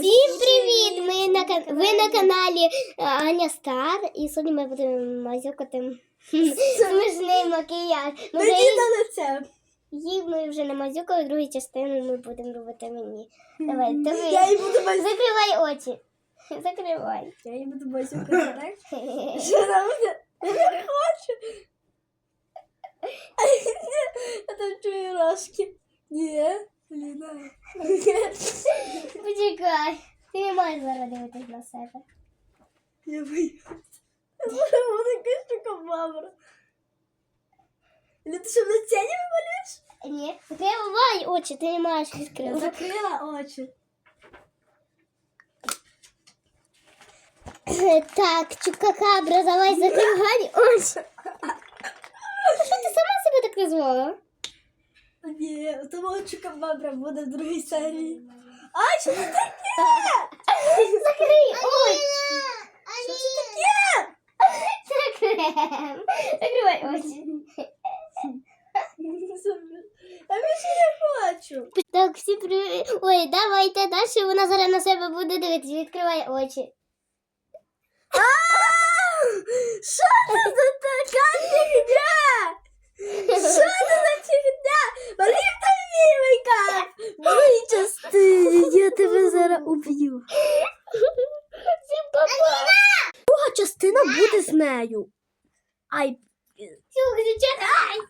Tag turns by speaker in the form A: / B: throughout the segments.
A: Всім привіт! Ми на кан- ви на каналі е, Аня Стар і сьогодні ми будемо мазюкати смішний макіяж. Ми вже їх,
B: на лице.
A: їх ми вже намазюкали, в другій частині ми будемо робити мені. Давай,
B: Я
A: давай.
B: їй буду базюкати.
A: Закривай очі. Закривай.
B: Я їй буду базюкати, так? Що буде? Я хочу. Я там чую рожки. Ні, Ліна.
A: Почекай. Ти не маєш зараз дивитись на себе.
B: Я боюсь. Вона якась така бабра. Ліна, ти що в лице не вималюєш?
A: Ні, закривай очі, ти не маєш відкривати.
B: Закрила очі.
A: Так, чукакабра, давай закривай очі. А що ти сама себе так назвала?
B: Ні, тому чука бабра буде в другій серії. А, що це таке?
A: Закрий очі.
B: Що це таке?
A: Це крем. Закривай очі.
B: Я ще не хочу.
A: Так, всі привіт. Ой, давайте далі. Вона зараз на себе буде дивитися. Відкривай очі.
B: Тебе уб'ю. Друга частина буде з нею. Ай,
A: Всім кричать. Ай!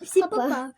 B: всі папа.